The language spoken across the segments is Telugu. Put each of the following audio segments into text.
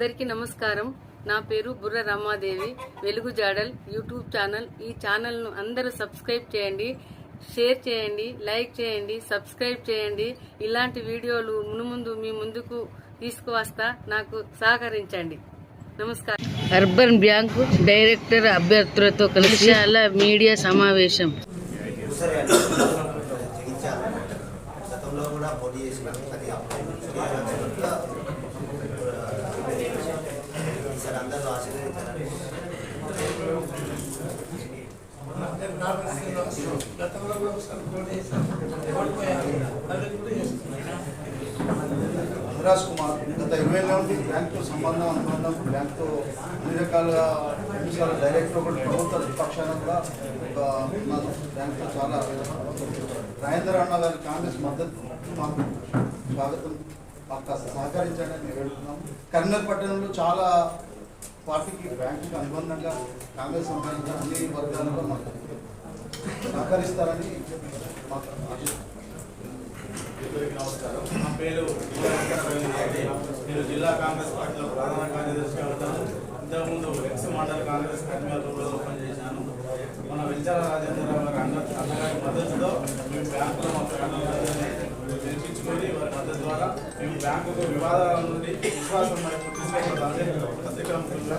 అందరికీ నమస్కారం. నా పేరు బుర్ర రమాదేవి. వెలుగు జాడల్ యూట్యూబ్ ఛానల్. ఈ ఛానల్ను అందరూ సబ్స్క్రైబ్ చేయండి షేర్ చేయండి లైక్ చేయండి సబ్స్క్రైబ్ చేయండి. ఇలాంటి వీడియోలు మునుముందు మీ ముందుకు తీసుకువస్తా నాకు సహకరించండి. నమస్కారం. అర్బన్ బ్యాంకు డైరెక్టర్ అభ్యర్థులతో కలిసి అలా మీడియా సమావేశం. గతంలో కూడా పోటీ చేసిన అది ఈసారి అందరూ ఆశీర్వదించాలని రాజ్ కుమార్ గత ఇరవై ఏళ్ళ నుండి బ్యాంకుతో సంబంధం అనుబంధం బ్యాంకుతో అన్ని రకాలుగా విషయాలు డైరెక్ట్గా కూడా ప్రభుత్వ పక్షాన కూడా ఒక ఉన్నాను బ్యాంకుతో చాలా రాజేంద్ర అన్న గారి కాంగ్రెస్ మద్దతు మాకు స్వాగతం. మాకు కాస్త సహకరించండి అని వేడుతున్నాం కరీంనగర్ పట్టణంలో చాలా పార్టీకి బ్యాంకుకి అనుబంధంగా కాంగ్రెస్ సంబంధించిన అన్ని వర్గాలలో మాకు సహకరిస్తారని మాకు నమస్కారం నా పేరు నేను జిల్లా కాంగ్రెస్ పార్టీలో ప్రధాన కార్యదర్శిగా ఉంటాను. ఇంతకుముందు ఎక్స్ మండల కాంగ్రెస్ కన్వీనర్లో పనిచేశాను. మన వెంచర రాజేంద్రరావు గారి అన్న అన్నగారి మద్దతుతో మేము బ్యాంకులో మా ఫ్యామిలీని గెలిపించుకొని వారి మద్దతు ద్వారా మేము బ్యాంకుకు వివాదాల నుండి విశ్వాసం వైపు తీసుకెళ్తామని పత్రికాముఖంగా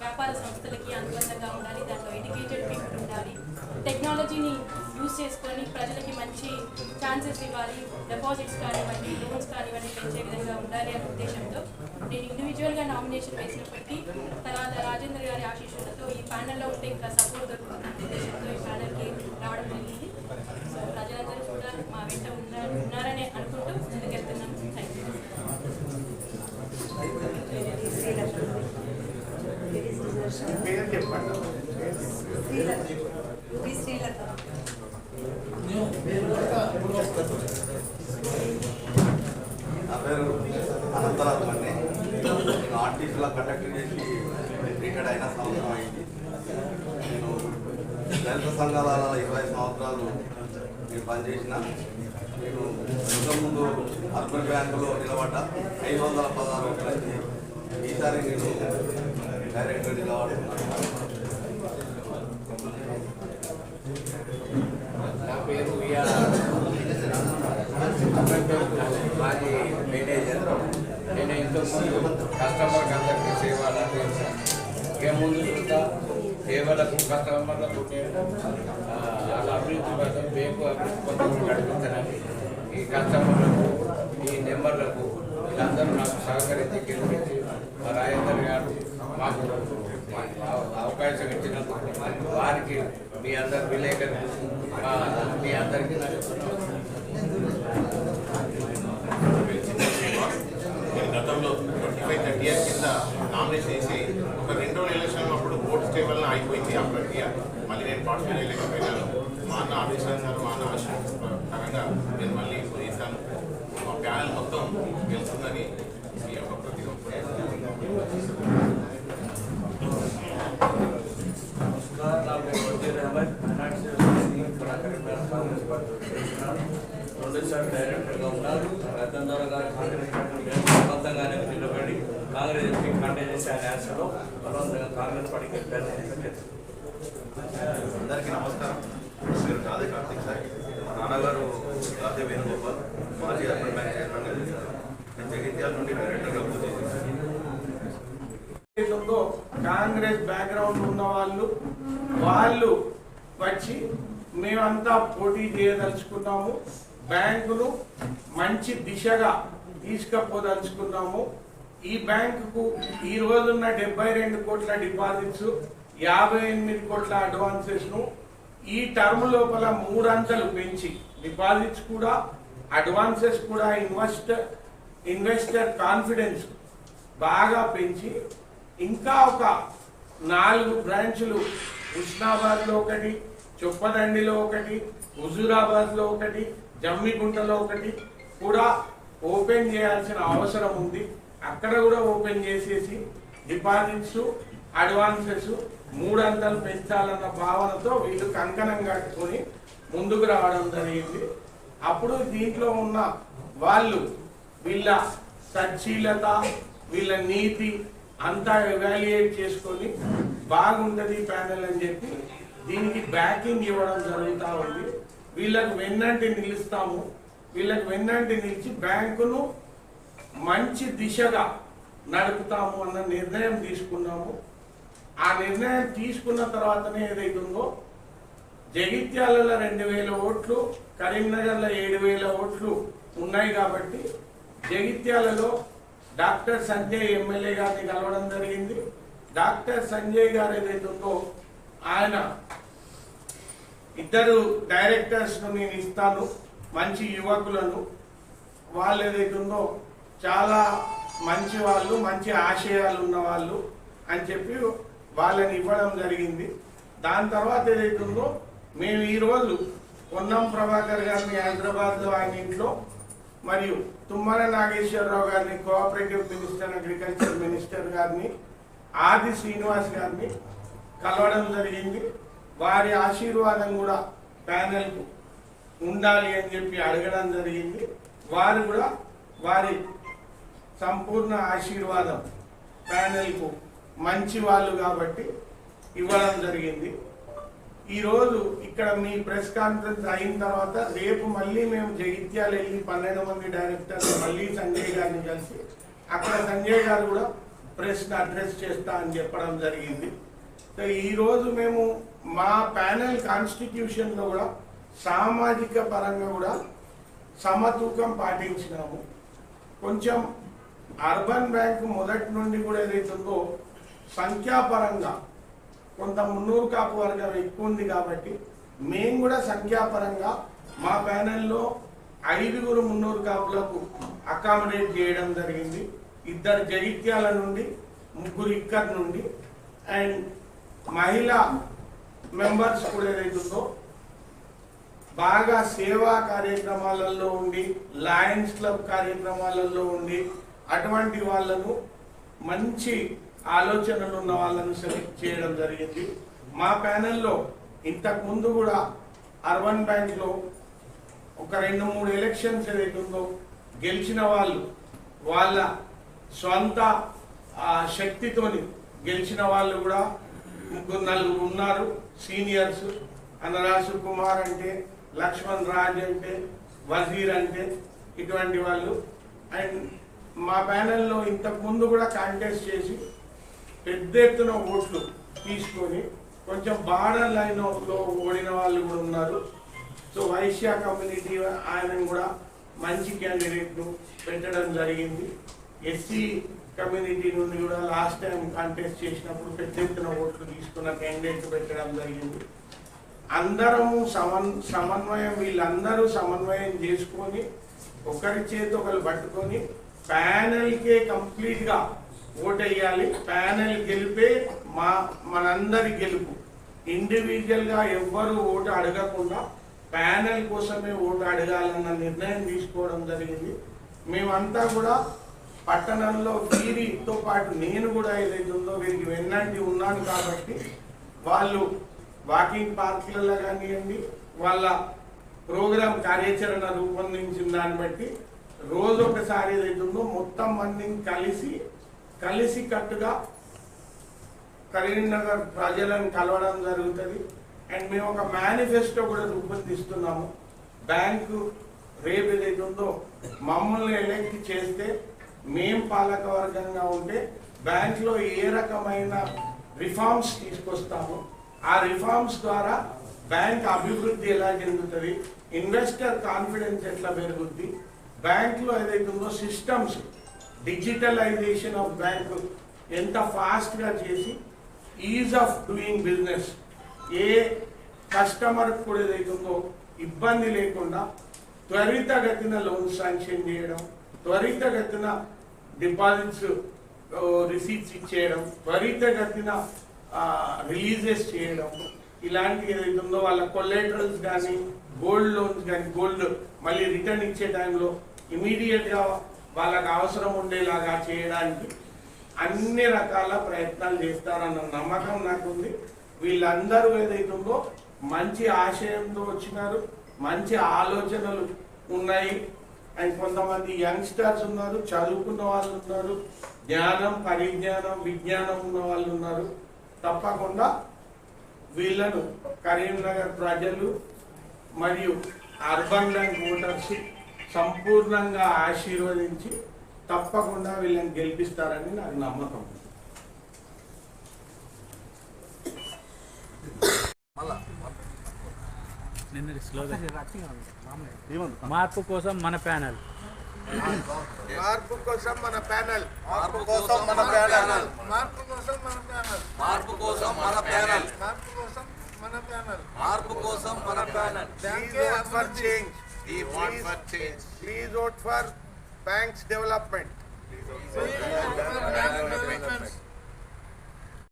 వ్యాపార సంస్థలకి అనుబంధంగా ఉండాలి దాంట్లో ఎడ్యుకేటెడ్ పీపుల్ ఉండాలి. టెక్నాలజీని యూజ్ చేసుకొని ప్రజలకి మంచి ఛాన్సెస్ ఇవ్వాలి డిపాజిట్స్ కానివ్వండి లోన్స్ కానివ్వండి పెంచే విధంగా ఉండాలి అనే ఉద్దేశంతో నేను ఇండివిజువల్గా నామినేషన్ వేసినప్పటికీ తర్వాత రాజేంద్ర గారి ఆశీస్సులతో ఈ ప్యానెల్లో ఉంటే ఇంకా సపోర్ట్ దొరుకుతుంది ఉద్దేశంతో ఈ ప్యానెల్కి రావడం జరిగింది సో ప్రజలందరూ కూడా మా వెంట ఉన్నారు ఉన్నారని అనుకుంటూ ముందుకెళ్తున్నాం థ్యాంక్ యూ నా పేరు అనంతరాజు అండి నేను ఆర్టీసీలో కండక్టర్ చేసి రిటైర్డ్ అయిన సంవత్సరం అయింది నేను దళిత సంఘాల ఇరవై సంవత్సరాలు నేను పనిచేసిన నేను ఇంతకుముందు అర్బన్ బ్యాంకులో నిలబడ్డా ఐదు వందల పదహారు రూపాయలకి ఈసారి నేను డైరెక్టర్ నిలబడుతున్నాను నా పేరు విఆర్ మాజీ మేనేజర్ నేను ఇంతకుముందు కస్టమర్కి అందరికీ సేవలు అందించాను ఇక ముందు చూద్దా సేవలకు కస్టమర్లకు నేను ఆ, వాళ్ళ అభివృద్ధి కోసం బ్యాంకు అభివృద్ధి కోసం నడిపించాలని ఈ కస్టమర్లకు ఈ నెంబర్లకు వీళ్ళందరూ నాకు సహకరించి గెలిపించి మా రాజేందర్ గారు మాకు అవకాశం ఇచ్చినందుకు వారికి మీ అందరి విలేకరు మీ అందరికీ నేను గతంలో ట్వంటీ ఫైవ్ థర్టీ ఇయర్స్ కింద నామినేషన్ చేసి ఒక రెండో ఎలక్షన్ అప్పుడు ఓట్ స్టేబుల్ అయిపోయింది ఆ ప్రక్రియ మళ్ళీ నేను పార్టిసిపేట్ చేయలేకపోయినాను మా అన్న ఆదేశానుసారం మా అన్న ఆశీర్వదకరంగా నేను మళ్ళీ ఇప్పుడు చేశాను మా ప్యానల్ మొత్తం గెలుస్తుందని ఈ యొక్క ప్రతి నా పేరు డైరెక్టర్గా ఉన్నారు రతన్ గారు బలవంతంగానే నిలబడి కాంగ్రెస్ ఎంపీ చేసే ఆయన బలవంతంగా కాంగ్రెస్ పార్టీకి వెళ్ళారు అందరికీ నమస్కారం. మీరు పేరు రాధే కార్తీక్ సార్ మా నాన్నగారు రాధే వేణుగోపాల్ మాజీ అర్బన్ బ్యాంక్ చైర్మన్గా చేశారు నేను జగిత్యాల నుండి డైరెక్టర్గా పూజ చేశాను. దేశంలో కాంగ్రెస్ బ్యాక్గ్రౌండ్ ఉన్న వాళ్ళు వాళ్ళు వచ్చి మేమంతా పోటీ చేయదలుచుకున్నాము. బ్యాంకును మంచి దిశగా తీసుకపోదలుచుకున్నాము. ఈ బ్యాంకుకు ఈ రోజున్న డెబ్బై రెండు కోట్ల డిపాజిట్స్ యాభై ఎనిమిది కోట్ల అడ్వాన్సెస్ను ఈ టర్మ్ లోపల మూడంతలు పెంచి డిపాజిట్స్ కూడా అడ్వాన్సెస్ కూడా ఇన్వెస్ట్ ఇన్వెస్టర్ కాన్ఫిడెన్స్ బాగా పెంచి ఇంకా ఒక నాలుగు బ్రాంచ్లు హుస్నాబాద్లో ఒకటి చొప్పదండిలో ఒకటి హుజూరాబాద్లో ఒకటి జమ్మిగుంటలో ఒకటి కూడా ఓపెన్ చేయాల్సిన అవసరం ఉంది. అక్కడ కూడా ఓపెన్ చేసేసి డిపాజిట్స్ అడ్వాన్సెస్ మూడంతలు పెంచాలన్న భావనతో వీళ్ళు కంకణం కట్టుకొని ముందుకు రావడం జరిగింది. అప్పుడు దీంట్లో ఉన్న వాళ్ళు వీళ్ళ సచ్చీలత వీళ్ళ నీతి అంతా ఎవాల్యుయేట్ చేసుకొని బాగుంటది ప్యానెల్ అని చెప్పి దీనికి బ్యాకింగ్ ఇవ్వడం జరుగుతూ ఉంది. వీళ్ళకు వెన్నంటి నిలుస్తాము. వీళ్ళకు వెన్నంటి నిలిచి బ్యాంకును మంచి దిశగా నడుపుతాము అన్న నిర్ణయం తీసుకున్నాము. ఆ నిర్ణయం తీసుకున్న తర్వాతనే ఏదైతుందో జగిత్యాలలో రెండు వేల ఓట్లు కరీంనగర్లో ఏడు వేల ఓట్లు ఉన్నాయి కాబట్టి జగిత్యాలలో డాక్టర్ సంజయ్ ఎమ్మెల్యే గారిని కలవడం జరిగింది. డాక్టర్ సంజయ్ గారు ఏదైతుందో ఆయన ఇద్దరు డైరెక్టర్స్ను నేను ఇస్తాను మంచి యువకులను. వాళ్ళు ఏదైతుందో చాలా మంచి వాళ్ళు మంచి ఆశయాలు ఉన్న వాళ్ళు అని చెప్పి వాళ్ళని ఇవ్వడం జరిగింది. దాని తర్వాత ఏదైతుందో మేము ఈరోజు పొన్నం ప్రభాకర్ గారిని హైదరాబాద్లో ఆయన ఇంట్లో మరియు తుమ్మల నాగేశ్వరరావు గారిని కోఆపరేటివ్ మినిస్టర్ అగ్రికల్చర్ మినిస్టర్ గారిని ఆది శ్రీనివాస్ గారిని కలవడం జరిగింది. వారి ఆశీర్వాదం కూడా ప్యానెల్కు ఉండాలి అని చెప్పి అడగడం జరిగింది. వారు కూడా వారి సంపూర్ణ ఆశీర్వాదం ప్యానెల్కు మంచి వాళ్ళు కాబట్టి ఇవ్వడం జరిగింది. ఈరోజు ఇక్కడ మీ ప్రెస్ కాన్ఫరెన్స్ అయిన తర్వాత రేపు మళ్ళీ మేము జగిత్యాలు వెళ్ళి పన్నెండు మంది డైరెక్టర్లు మళ్ళీ సంజయ్ గారిని కలిసి అక్కడ సంజయ్ గారు కూడా ప్రెస్ని అడ్రస్ చేస్తా అని చెప్పడం జరిగింది. సో ఈరోజు మేము మా ప్యానెల్ కాన్స్టిట్యూషన్లో కూడా సామాజిక పరంగా కూడా సమతూకం పాటించినాము. కొంచెం అర్బన్ బ్యాంక్ మొదటి నుండి కూడా ఏదైతుందో సంఖ్యాపరంగా కొంత మున్నూరు కాపు వర్గం ఎక్కువ ఉంది కాబట్టి మేము కూడా సంఖ్యాపరంగా మా ప్యానెల్లో ఐదుగురు మున్నూరు కాపులకు అకామిడేట్ చేయడం జరిగింది. ఇద్దరు జగిత్యాల నుండి ముగ్గురు ఇక్కడి నుండి అండ్ మహిళా మెంబర్స్ కూడా ఏదైతుందో బాగా సేవా కార్యక్రమాలలో ఉండి లయన్స్ క్లబ్ కార్యక్రమాలలో ఉండి అటువంటి వాళ్ళను మంచి ఆలోచనలు ఉన్న వాళ్ళను సెలెక్ట్ చేయడం జరిగింది. మా ప్యానెల్లో ఇంతకుముందు కూడా అర్బన్ బ్యాంక్లో ఒక రెండు మూడు ఎలక్షన్స్ ఏదైతుందో గెలిచిన వాళ్ళు వాళ్ళ సొంత ఆ, శక్తితోని గెలిచిన వాళ్ళు కూడా ముగ్గురు నలుగురు ఉన్నారు. సీనియర్స్ అన్నరాసు కుమార్ అంటే లక్ష్మణ్ రాజ్ అంటే వజీర్ అంటే ఇటువంటి వాళ్ళు. అండ్ మా ప్యానెల్లో ఇంతకుముందు కూడా కాంటెస్ట్ చేసి పెద్ద ఎత్తున ఓట్లు తీసుకొని కొంచెం బార్డర్ లైన్లో ఓడిన వాళ్ళు కూడా ఉన్నారు. సో వైశ్య కమ్యూనిటీ ఆయన కూడా మంచి క్యాండిడేట్ను పెట్టడం జరిగింది. ఎస్సీ కమ్యూనిటీ నుండి కూడా లాస్ట్ టైం కాంటెస్ట్ చేసినప్పుడు పెద్ద ఎత్తున ఓట్లు తీసుకున్న క్యాండిడేట్ పెట్టడం జరిగింది. అందరము సమన్ సమన్వయం వీళ్ళందరూ సమన్వయం చేసుకొని ఒకరి చేతి ఒకరు పట్టుకొని ప్యానెల్కే కంప్లీట్గా ఓటేయాలి. ప్యానెల్ గెలిపే మా మనందరి గెలుపు. ఇండివిజువల్గా ఎవ్వరు ఓటు అడగకుండా ప్యానెల్ కోసమే ఓటు అడగాలన్న నిర్ణయం తీసుకోవడం జరిగింది. మేమంతా కూడా పట్టణంలో వీరితో పాటు నేను కూడా ఏదైతే ఉందో వీరికి వెన్నంటి ఉన్నాను కాబట్టి వాళ్ళు వాకింగ్ పార్కులలో కానివ్వండి వాళ్ళ ప్రోగ్రాం కార్యాచరణ రూపొందించిన దాన్ని బట్టి రోజు ఒకసారి ఏదైతే ఉందో మొత్తం మందిని కలిసి కలిసి కట్టుగా కరీంనగర్ ప్రజలను కలవడం జరుగుతుంది. అండ్ మేము ఒక మేనిఫెస్టో కూడా రూపొందిస్తున్నాము. బ్యాంకు రేపు ఏదైతే ఉందో మమ్మల్ని ఎలెక్ట్ చేస్తే మేం పాలకవర్గంగా ఉంటే బ్యాంక్లో ఏ రకమైన రిఫార్మ్స్ తీసుకొస్తాము ఆ రిఫార్మ్స్ ద్వారా బ్యాంక్ అభివృద్ధి ఎలా చెందుతుంది ఇన్వెస్టర్ కాన్ఫిడెన్స్ ఎట్లా పెరుగుద్ది బ్యాంక్లో ఏదైతే ఉందో సిస్టమ్స్ డిజిటలైజేషన్ ఆఫ్ బ్యాంక్ ఎంత ఫాస్ట్గా చేసి ఈజ్ ఆఫ్ డూయింగ్ బిజినెస్. ఏ కస్టమర్ కూడా ఏదైతే ఉందో ఇబ్బంది లేకుండా త్వరితగతిన లోన్ శాంక్షన్ చేయడం త్వరితగతిన డిపాజిట్స్ రిసీట్స్ ఇచ్చేయడం త్వరితగతిన రిలీజెస్ చేయడం ఇలాంటివి ఏదైతే ఉందో వాళ్ళ కొలేటరల్స్ కానీ గోల్డ్ లోన్స్ కానీ గోల్డ్ మళ్ళీ రిటర్న్ ఇచ్చే టైంలో ఇమీడియట్గా వాళ్ళకి అవసరం ఉండేలాగా చేయడానికి అన్ని రకాల ప్రయత్నాలు చేస్తారన్న నమ్మకం నాకుంది. వీళ్ళందరూ ఏదైతే ఉందో మంచి ఆశయంతో వచ్చినారు మంచి ఆలోచనలు ఉన్నాయి. అండ్ కొంతమంది యంగ్స్టర్స్ ఉన్నారు చదువుకున్న వాళ్ళు ఉన్నారు జ్ఞానం పరిజ్ఞానం విజ్ఞానం ఉన్న వాళ్ళు ఉన్నారు. తప్పకుండా వీళ్ళను కరీంనగర్ ప్రజలు మరియు అర్బన్ ల్యాండ్ ఓటర్స్ సంపూర్ణంగా ఆశీర్వదించి తప్పకుండా వీళ్ళని గెలిపిస్తారని నాకు నమ్మకం. ఉంది. మార్పు కోసం మన ప్యానెల్. మార్పు కోసం మన ప్యానెల్. మార్పు కోసం మన ప్యానెల్. మార్పు కోసం మన ప్యానెల్. మార్పు కోసం మన ప్యానల్. మార్పు కోసం మన ప్యానెల్. మార్పు కోసం మన panel. Please vote for change. Please, please vote for banks development.